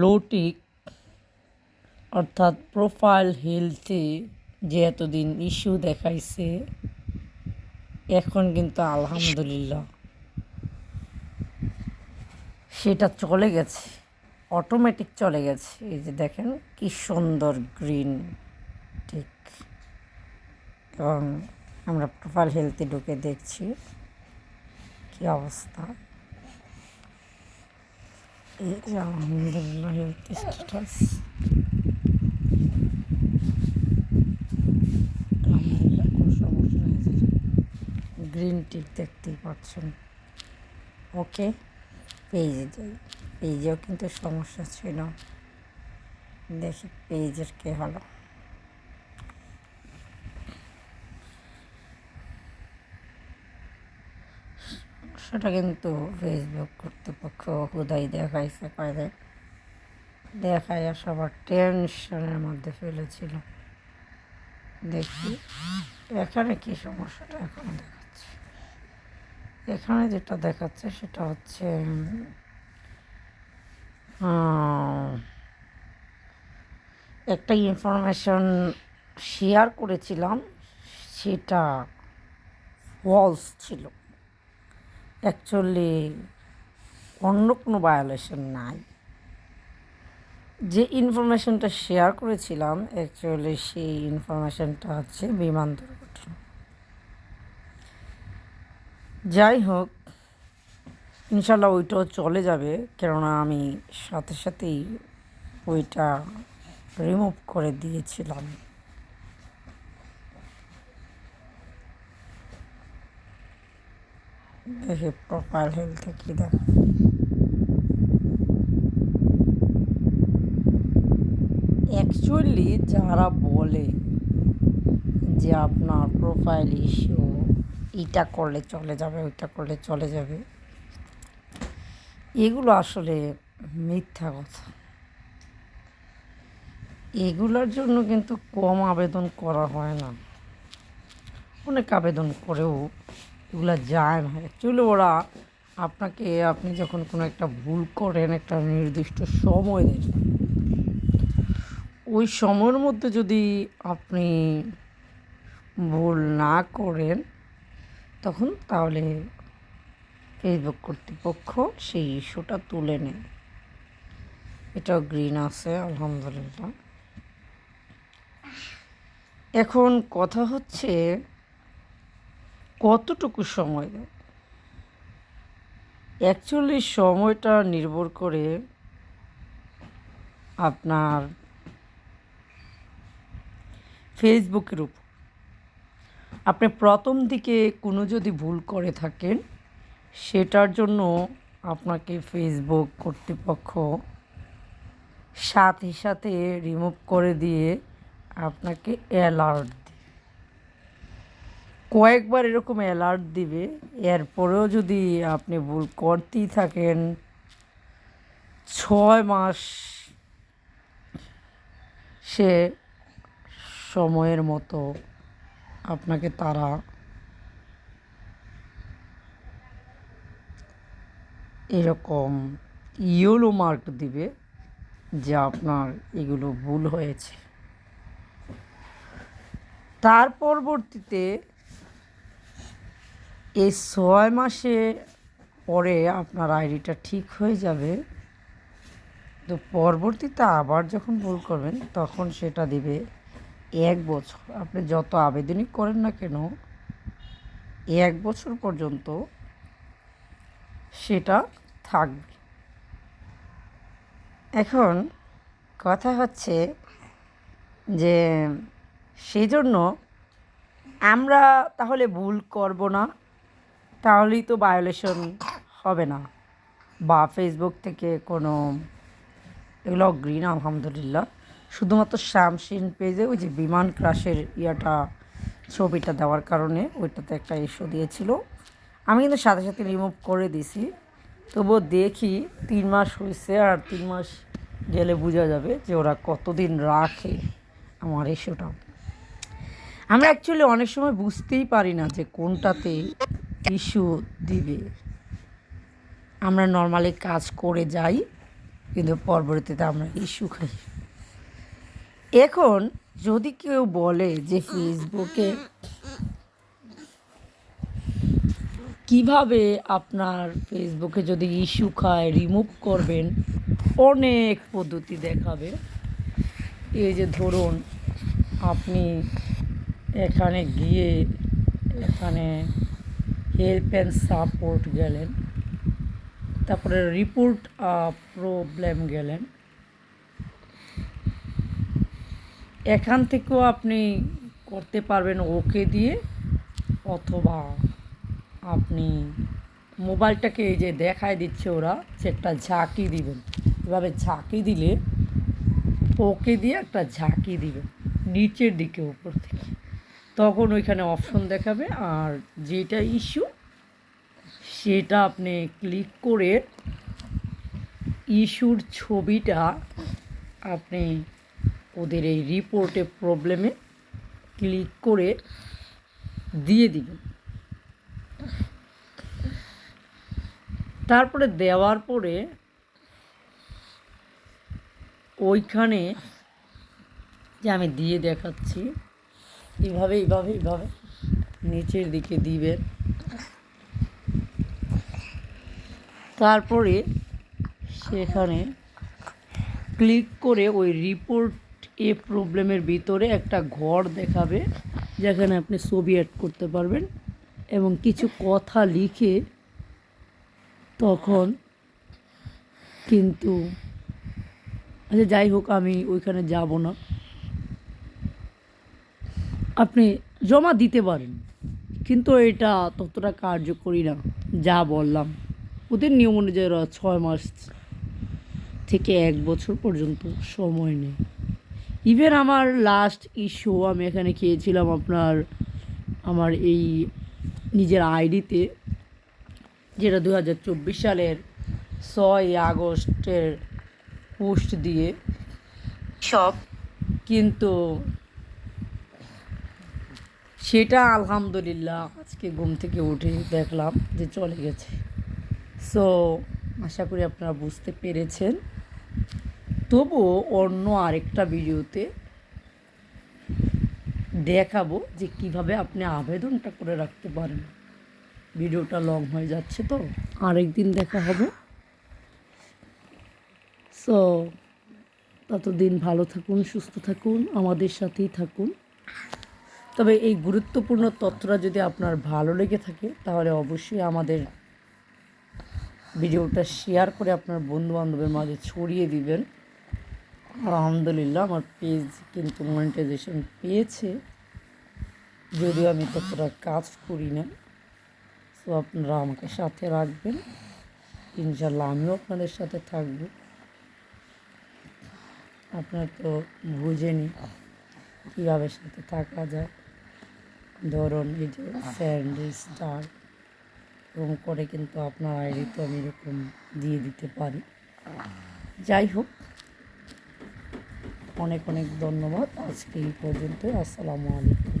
লোটিক, অর্থাৎ প্রোফাইল হেলথে যে এতদিন ইস্যু দেখাইছে, এখন কিন্তু আলহামদুলিল্লাহ সেটা চলে গেছে অটোমেটিক চলে গেছে। এই যে দেখেন কি সুন্দর গ্রিন ঠিক এবং আমরা প্রোফাইল হেলথে ঢুকে দেখছি, কি অবস্থা। এই যে আলহামদুলিল্লাহ হেলথ স্ট্যাটাস আলহামদুলিল্লাহ কোনো সমস্যা নেই গ্রিন টি দেখতেই পাচ্ছেন। ওকে পেজে যাই পেজেও কিন্তু সমস্যা ছিল। দেখি পেজের কে হলো। সেটা কিন্তু ফেসবুক কর্তৃপক্ষ হুদাই দেখাইছে কয়দে দেখাইয়া সবার টেনশনের মধ্যে ফেলেছিল। দেখি, এখানে কি সমস্যাটা এখন দেখাচ্ছে? এখানে যেটা দেখাচ্ছে সেটা হচ্ছে একটা ইনফরমেশন শেয়ার করেছিলাম, সেটা ফলস ছিল। অ্যাকচুয়ালি অন্য কোনো ভায়োলেশন নাই। যে ইনফরমেশনটা শেয়ার করেছিলাম অ্যাকচুয়ালি সেই ইনফরমেশনটা হচ্ছে বিমান দুর্ঘটনা। যাই হোক, ইনশাল্লাহ ওইটাও চলে যাবে, কেননা আমি সাথে সাথেই ওইটা রিমুভ করে দিয়েছিলাম। দেখি প্রোফাইল হেলথে কি দেখা? অ্যাকচুয়ালি যারা বলে যে আপনার প্রোফাইল ইস্যু এটা করলে চলে যাবে, ওইটা করলে চলে যাবে, এগুলো আসলে মিথ্যা কথা। এগুলোর জন্য কিন্তু কম আবেদন করা হয় না। অনেক আবেদন করেও এগুলো যায় না। অ্যাকচুয়ালি ওরা আপনাকে, আপনি যখন কোনো একটা ভুল করেন, একটা নির্দিষ্ট সময় দেন, ওই সময়ের মধ্যে যদি আপনি ভুল না করেন, তখন তাহলে ফেসবুক কর্তৃপক্ষ সেই ইস্যুটা তুলে নেয়। এটাও গ্রিন আছে, আলহামদুলিল্লাহ। এখন কথা হচ্ছে কতটুকু সময় দেয়? অ্যাকচুয়ালি সময়টা নির্ভর করে আপনার ফেসবুকের উপর। আপনি প্রথম দিকে কোনো যদি ভুল করে থাকেন, সেটার জন্য আপনাকে ফেসবুক কর্তৃপক্ষ সাথে সাথে রিমুভ করে দিয়ে আপনাকে অ্যালার্ট কয়েকবার এরকম অ্যালার্ট দিবে, এরপরেও যদি আপনি ভুল করতেই থাকেন, ছয় মাস সে সময়ের মতো আপনাকে তারা এরকম ইয়েলো মার্ক দিবে যে আপনার এগুলো ভুল হয়েছে। তার পরবর্তীতে এই ছয় মাসে পরে আপনার আইডিটা ঠিক হয়ে যাবে। তো পরবর্তীতে আবার যখন ভুল করবেন, তখন সেটা দিবে এক বছর। আপনি যত আবেদনই করেন না কেন, এক বছর পর্যন্ত সেটা থাকবে। এখন কথা হচ্ছে যে সেই জন্য আমরা তাহলে ভুল করব না। তাহলেই তো ভায়োলেশন হবে না। বা ফেসবুক থেকে কোনো, এগুলো গ্রিন আলহামদুলিল্লাহ। শুধুমাত্র শ্যামসিন পেজে ওই যে বিমান ক্রাশের ইয়াটা, ছবিটা দেওয়ার কারণে ওইটাতে একটা ইস্যু দিয়েছিল। আমি কিন্তু সাথে সাথে রিমুভ করে দিছি। তবুও দেখি তিন মাস হয়েছে আর তিন মাস গেলে বোঝা যাবে যে ওরা কতদিন রাখে আমার ইস্যুটা আমরা অ্যাকচুয়ালি অনেক সময় বুঝতেই পারি না যে কোনটাতে ইস্যু দিবে। আমরা নর্মালি কাজ করে যাই, কিন্তু পরবর্তীতে আমরা ইস্যু খাই। এখন যদি কেউ বলে যে ফেসবুকে কীভাবে আপনার ফেসবুকে যদি ইস্যু খায় রিমুভ করবেন, অনেক পদ্ধতি দেখাবে। এই যে ধরুন, আপনি এখানে গিয়ে এখানে হেল্প অ্যান্ড সাপোর্ট গেলেন। তারপরে রিপোর্ট প্রবলেম গেলেন। এখান থেকেও আপনি করতে পারবেন ওকে দিয়ে, অথবা আপনি মোবাইলটাকে এই যে দেখায় দিচ্ছে ওরা, একটা ঝাঁকি দিবেন। এভাবে ঝাঁকি দিলে ওকে দিয়ে একটা ঝাঁকি দিবেন, নিচের দিকে উপর থেকে। তখন ওইখানে অপশন দেখাবে আর যেটা ইস্যু সেটা আপনি ক্লিক করে ইস্যুর ছবিটা আপনি ওদের এই রিপোর্টে প্রবলেমে ক্লিক করে দিয়ে দিবেন। তারপরে দেওয়ার পরে ওইখানে যে আমি দিয়ে দেখাচ্ছি এইভাবে এইভাবে এইভাবে। নিচের দিকে দিবেন তারপরে সেখানে ক্লিক করে ওই রিপোর্ট এ প্রবলেমের ভিতরে একটা ঘর দেখাবে, যেখানে আপনি ছবি অ্যাড করতে পারবেন এবং কিছু কথা লিখে তখন কিন্তু আচ্ছা যাই হোক, আমি ওইখানে যাব না। আপনি জমা দিতে পারেন কিন্তু এটা ততটা কার্যকরী না যা বললাম। ওদের নিয়ম অনুযায়ী ছয় মাস থেকে এক বছর পর্যন্ত সময় নেই ইভেন আমার লাস্ট ইস্যু আমি এখানে খেয়েছিলাম আপনার আমার এই নিজের আইডিতে যেটা দু হাজার চব্বিশ সালের ছয় আগস্টের পোস্ট দিয়ে। সব কিন্তু সেটা আলহামদুলিল্লাহ। আজকে ঘুম থেকে উঠে দেখলাম যে চলে গেছে। সো আশা করি আপনারা বুঝতে পেরেছেন। তবুও অন্য আরেকটা ভিডিওতে দেখাবো যে কীভাবে আপনি আবেদনটা করে রাখতে পারেন। ভিডিওটা লং হয়ে যাচ্ছে তো, আরেকদিন দেখা হবে। সো ততদিন ভালো থাকুন, সুস্থ থাকুন, আমাদের সাথেই থাকুন। তবে এই গুরুত্বপূর্ণ তথ্যটা যদি আপনার ভালো লেগে থাকে, তাহলে অবশ্যই আমাদের ভিডিওটা শেয়ার করে আপনার বন্ধু বান্ধবের মাঝে ছড়িয়ে দিবেন। আলহামদুলিল্লাহ, আমার পেজ কিন্তু মনিটাইজেশন পেয়েছে। যদিও আমি ততটা কাজ করি না সো আপনারা আমাকে সাথে রাখবেন। ইনশাল্লাহ আমিও আপনাদের সাথে থাকব। আপনার তো বুঝেনি। কীভাবে সাথে থাকা যায়? ধরুন এই যে স্যান্ডি স্টার এরকম করে কিন্তু আপনার আইডি তো আমি এরকম দিয়ে দিতে পারি। যাই হোক অনেক অনেক ধন্যবাদ। আজকে এই পর্যন্ত আসসালামু আলাইকুম।